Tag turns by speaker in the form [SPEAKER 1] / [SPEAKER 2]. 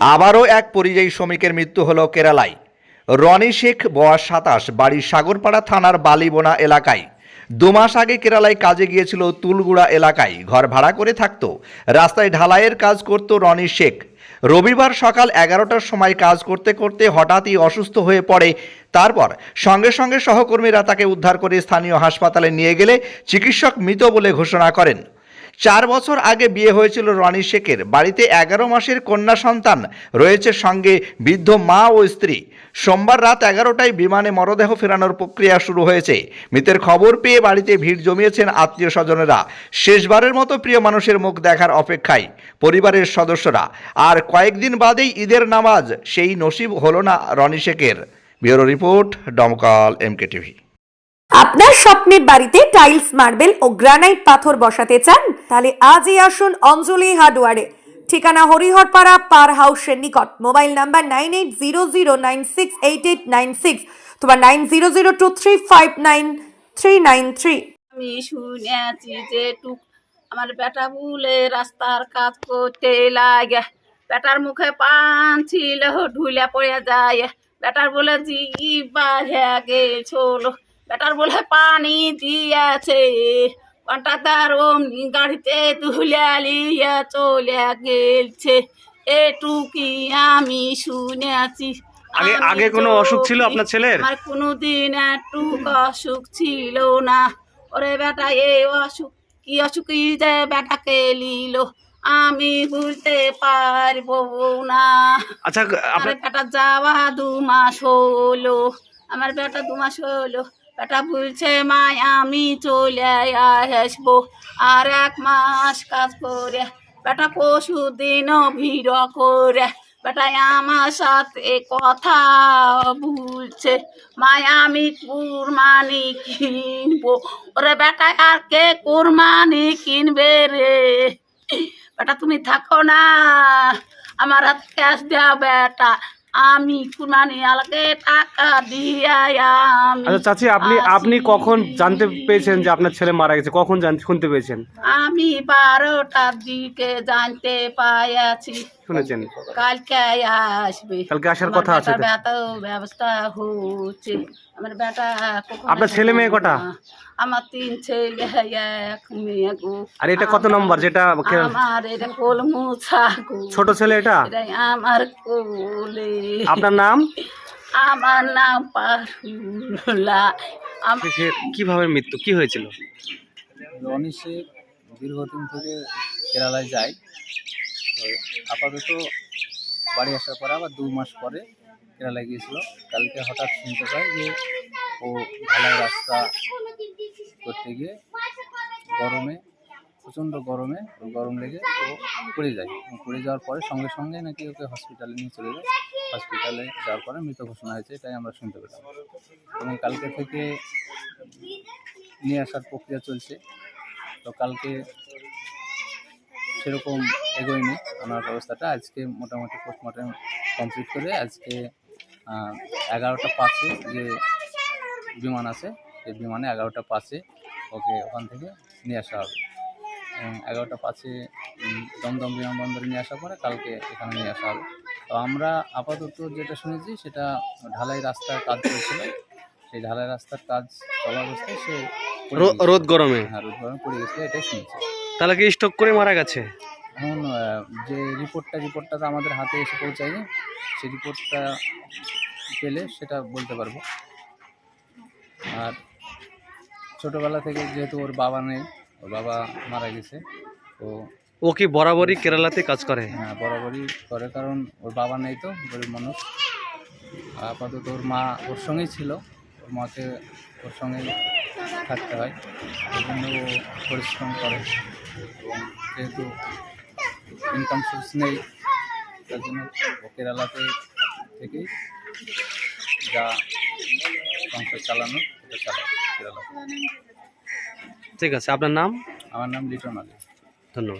[SPEAKER 1] আবারও এক পরিযায়ী শ্রমিকের মৃত্যু হল কেরালায়। রনি শেখ, বয়স সাতাশ, বাড়ি সাগরপাড়া থানার বালিবোনা এলাকায়। দুমাস আগে কেরালায় কাজে গিয়েছিল তুলগুড়া এলাকায়। ঘর ভাড়া করে থাকত। রাস্তায় ঢালাইয়ের কাজ করত রনি শেখ। রবিবার সকাল এগারোটার সময় কাজ করতে করতে হঠাৎই অসুস্থ হয়ে পড়ে। তারপর সঙ্গে সঙ্গে সহকর্মীরা তাকে উদ্ধার করে স্থানীয় হাসপাতালে নিয়ে গেলে চিকিৎসক মৃত বলে ঘোষণা করেন। চার বছর আগে বিয়ে হয়েছিল রনি শেখের। বাড়িতে এগারো মাসের কন্যা সন্তান রয়েছে সঙ্গে বৃদ্ধ মা ও স্ত্রী। সোমবার রাত এগারোটায় বিমানে মরদেহ ফেরানোর প্রক্রিয়া শুরু হয়েছে। মৃতের খবর পেয়ে বাড়িতে ভিড় জমিয়েছেন আত্মীয় স্বজনেরা। শেষবারের মতো প্রিয় মানুষের মুখ দেখার অপেক্ষায় পরিবারের সদস্যরা। আর কয়েকদিন বাদেই ঈদের নামাজ, সেই নসিব হলো না রনি শেখের। Bureau report, Domkal, MK TV.
[SPEAKER 2] আপনার স্বপ্নের বাড়িতে টাইলস, মার্বেল ও গ্রানাইট পাথর বসাতে চান? তাহলে আজই আসুন অঞ্জলি হার্ডওয়ারে। ঠিকানা হরিহরপাড়া পার হাউসের নিকট। Mobile number nine eight zero zero nine six eight eight nine six তোমার nine zero zero two three five nine three nine three.
[SPEAKER 3] আমি শুনেছি যে টুক আমার বেটা বুলে রাস্তার কাজ করতে লাগে। বেটার মুখে পান ছিল ঢুলে পড়ে যায়। বেটার বলে জিবার গেছিল বেটার বলে পানি দিয়েছে। কন্ট্রাক্টার অমনি গাড়িতে তুলে নিয়ে চলে গেছে এটুকি আমি শুনেছি।
[SPEAKER 4] আগে আগে কোনো অসুখ ছিল আপনার ছেলের?
[SPEAKER 3] আমার কোনোদিন একটু অসুখ ছিল না। ওরে বেটা এই অসুখ কি অসুখ কি যে বেটাকে লিল আমি বুঝতে পারব না।
[SPEAKER 4] আচ্ছা
[SPEAKER 3] আমার বেটা যাওয়া দু মাস হলো। আমার বেটা দু মাস হলো। বেটা বলছে মা আমি চলে আসব আর এক মাস কাজ করে। বেটা পশু দিন ভিড় করে। বেটা, আমার সাথে কথা বলছে। মায়, আমি কুরমানি কিনবো। ওরে বেটা আর কে কুরমানি কিনবে রে? বেটা, তুমি থাকো না। আমার হাতে ক্যাশ দেওয়া বেটা। আমি কুরবানি আলাকে টাকা দিয়ে আমি
[SPEAKER 4] আচ্ছা চাচি আপনি আপনি কখন জানতে পেরেছেন যে আপনার ছেলে মারা গেছে? কখন জানতে শুনতে পেয়েছেন?
[SPEAKER 3] আমি বারোটার দিকে জানতে পাইয়াছি।
[SPEAKER 4] শুনেছেন।
[SPEAKER 3] কালকে আসবে।
[SPEAKER 4] কালকে আসার কথা আছে।
[SPEAKER 3] ব্যবস্থা হচ্ছে। আমার বেটা কখনো
[SPEAKER 4] আপনার ছেলে মেয়ে কটা?
[SPEAKER 3] আমার তিন ছেলে এক মেয়ে গো।
[SPEAKER 4] আর এটা কত নম্বর? যেটা
[SPEAKER 3] আমার এটা কলমুছা গো।
[SPEAKER 4] ছোট ছেলে এটা?
[SPEAKER 3] আমার কোলে।
[SPEAKER 4] আপনার নাম?
[SPEAKER 3] আমার নাম পারুলা।
[SPEAKER 4] কীভাবে মৃত্যু? কি হয়েছিল?
[SPEAKER 5] রনি শেখ দীর্ঘদিন থেকে কেরালায় যায়। তো আপাতত বাড়ি আসার পরে আবার দু মাস পরে কেরালায় গিয়েছিল। কালকে হঠাৎ শুনতে পাই যে ও ঢালাই রাস্তা করতে গিয়ে গরমে প্রচণ্ড গরমে গরম লেগে ও পড়ে যায়। পড়ে যাওয়ার পরে সঙ্গে সঙ্গে নাকি ওকে হসপিটালে নিয়ে চলে যায়। হসপিটালে যাওয়ার পরে মৃত ঘোষণা হয়েছে, এটাই আমরা শুনতে পেলাম। এবং কালকে থেকে নিয়ে আসার প্রক্রিয়া চলছে। তো কালকে সেরকম এগোয়নি। আমার ব্যবস্থাটা আজকে মোটামুটি পোস্টমর্টম কমপ্লিট করে আজকে এগারোটা পাঁচে যে বিমান আছে, সেই বিমানে এগারোটা পাঁচে ওকে ওখান থেকে নিয়ে আসা হবে। এগারোটা পাঁচে দমদম বিমানবন্দরে নিয়ে আসার পরে কালকে এখানে নিয়ে আসা হবে। তো আমরা আপাতত যেটা শুনেছি সেটা ঢালাই রাস্তার কাজ চলছিল। সেই ঢালাই রাস্তার কাজ চলা অবস্থায় সে
[SPEAKER 4] রোদ গরমে?
[SPEAKER 5] হ্যাঁ রোদ গরমে পড়ে গেছিল এটাই শুনেছি।
[SPEAKER 4] তাহলে কি স্টক করে মারা গেছে?
[SPEAKER 5] এখন যে রিপোর্টটা রিপোর্টটা তো আমাদের হাতে এসে পৌঁছায়নি সেই রিপোর্টটা পেলে সেটা বলতে পারব। আর ছোটোবেলা থেকে যেহেতু ওর বাবা নেই ওর বাবা মারা গেছে তো
[SPEAKER 4] ও কি বরাবরই কেরালাতে কাজ করে?
[SPEAKER 5] হ্যাঁ, বরাবরই করে কারণ ওর বাবা নেই তো গরিব মানুষ। আপাতত ওর মা ওর সঙ্গেই ছিল ওর মাকে ওর সঙ্গেই থাকতে হয়। এই জন্য ও পরিশ্রম করে। এবং যেহেতু ইনকাম সোর্স নেই তার জন্য ও কেরালাতে থেকেই যা সংসার চালানো সেটা চালায় কেরালাতে।
[SPEAKER 4] ঠিক আছে আপনার নাম?
[SPEAKER 5] আমার নাম লিটন আলী।
[SPEAKER 4] ধন্যবাদ।